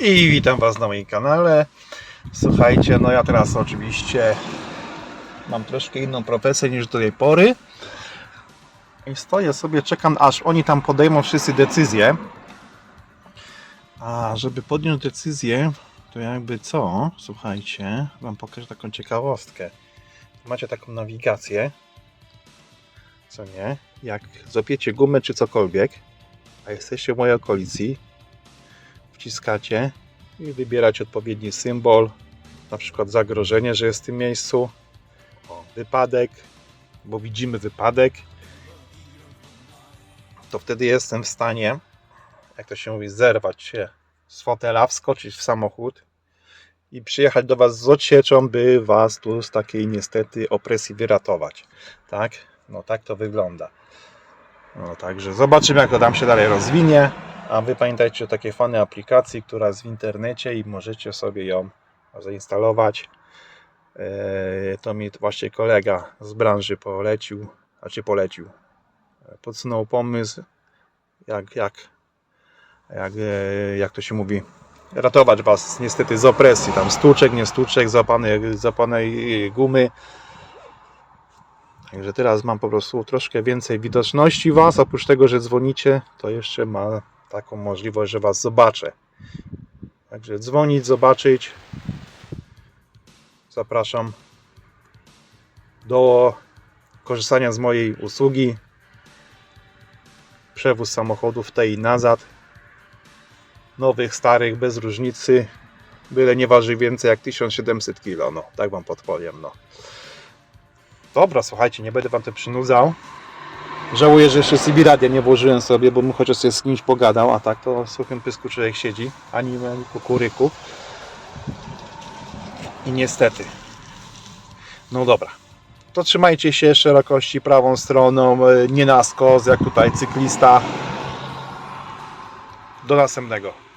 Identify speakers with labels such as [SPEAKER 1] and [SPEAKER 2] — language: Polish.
[SPEAKER 1] I witam Was na moim kanale. Słuchajcie, no ja teraz oczywiście mam troszkę inną profesję niż do tej pory. I stoję sobie, czekam aż oni tam podejmą wszyscy decyzję. A żeby podjąć decyzję, to jakby co? Słuchajcie, Wam pokażę taką ciekawostkę. Macie taką nawigację, co nie? Jak złapiecie gumę czy cokolwiek, a jesteście w mojej okolicy, wciskacie i wybieracie odpowiedni symbol, na przykład zagrożenie, że jest w tym miejscu, o, wypadek, bo widzimy wypadek, to wtedy jestem w stanie, jak to się mówi, zerwać się z fotela, wskoczyć w samochód i przyjechać do Was z odsieczą, by Was tu z takiej niestety opresji wyratować. Tak? No tak to wygląda. No także zobaczymy jak to tam się dalej rozwinie. A Wy pamiętajcie o takiej fajnej aplikacji, która jest w internecie i możecie sobie ją zainstalować. Eee, To mi właśnie kolega z branży polecił, znaczy polecił. Podsunął pomysł, jak, jak, jak, e, jak to się mówi, ratować Was niestety z opresji, tam stłuczek, nie stłuczek, zapanej, zapanej gumy. Także teraz mam po prostu troszkę więcej widoczności Was. Oprócz tego, że dzwonicie, to jeszcze ma taką możliwość, że Was zobaczę. Także dzwonić, zobaczyć. Zapraszam do korzystania z mojej usługi. Przewóz samochodów tej i nazad. Nowych, starych, bez różnicy. Byle nie waży więcej jak 1700 kg. No, tak Wam podpowiem. No. Dobra, słuchajcie, nie będę Wam tym przynudzał. Żałuję, że jeszcze CB radia nie włożyłem sobie, bo bym chociaż się z kimś pogadał, a tak to w suchym pysku człowiek siedzi, anime i kukuryku. I niestety. No dobra. To trzymajcie się szerokości prawą stroną, e, nie na skos, jak tutaj cyklista. Do następnego.